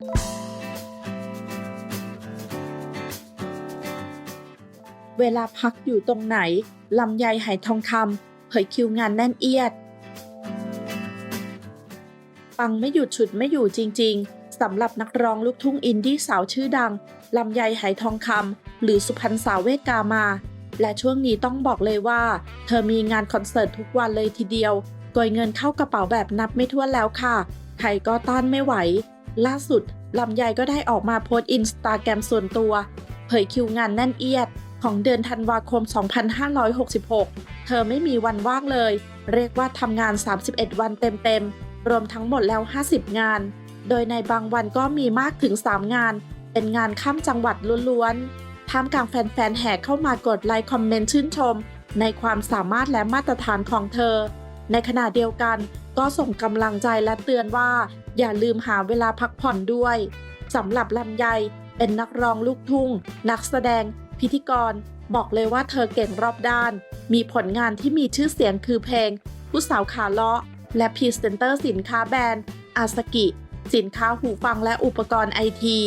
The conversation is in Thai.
เวลาพักอยู่ตรงไหน ลำไยไหทองคำเผยคิวงานแน่นเอียด ปังไม่หยุดฉุดไม่อยู่จริง ๆสำหรับนักร้องลูกทุ่งอินดี้สาวชื่อดัง ลำไยไหทองคำหรือสุพรรณสาวเวกกามา และช่วงนี้ต้องบอกเลยว่า เธอมีงานคอนเสิร์ตทุกวันเลยทีเดียวโกยเงินเข้ากระเป๋าแบบนับไม่ถ้วนแล้วค่ะ ใครก็ต้านไม่ไหว ล่าสุดลำไยก็ได้ออกมาโพสต์อินสตาแกรมส่วนตัว เผยคิวงานแน่นเอียด ของเดือนธันวาคม 2566 เธอไม่มีวันว่างเลย เรียกว่าทำงาน 31 วันเต็มๆ รวมทั้งหมดแล้ว 50 งาน โดยในบางวันก็มีมากถึง 3 งาน เป็นงานข้ามจังหวัดล้วนๆท่ามกลางแฟนๆ แห่เข้ามากดไลค์คอมเมนต์ชื่นชม ในความสามารถและมาตรฐานของเธอ ในขณะเดียวกัน ก็ส่งกำลังใจและเตือนว่า อย่าลืมหาเวลาพักผ่อนด้วยสำหรับลำไยเป็นนักร้องลูกทุ่ง นักแสดง พิธีกร บอกเลยว่าเธอเก่งรอบด้าน มีผลงานที่มีชื่อเสียงคือเพลง ผู้สาวขาเลาะ และพรีเซนเตอร์สินค้าแบรนด์อาสกิ สินค้าหูฟังและอุปกรณ์ไอที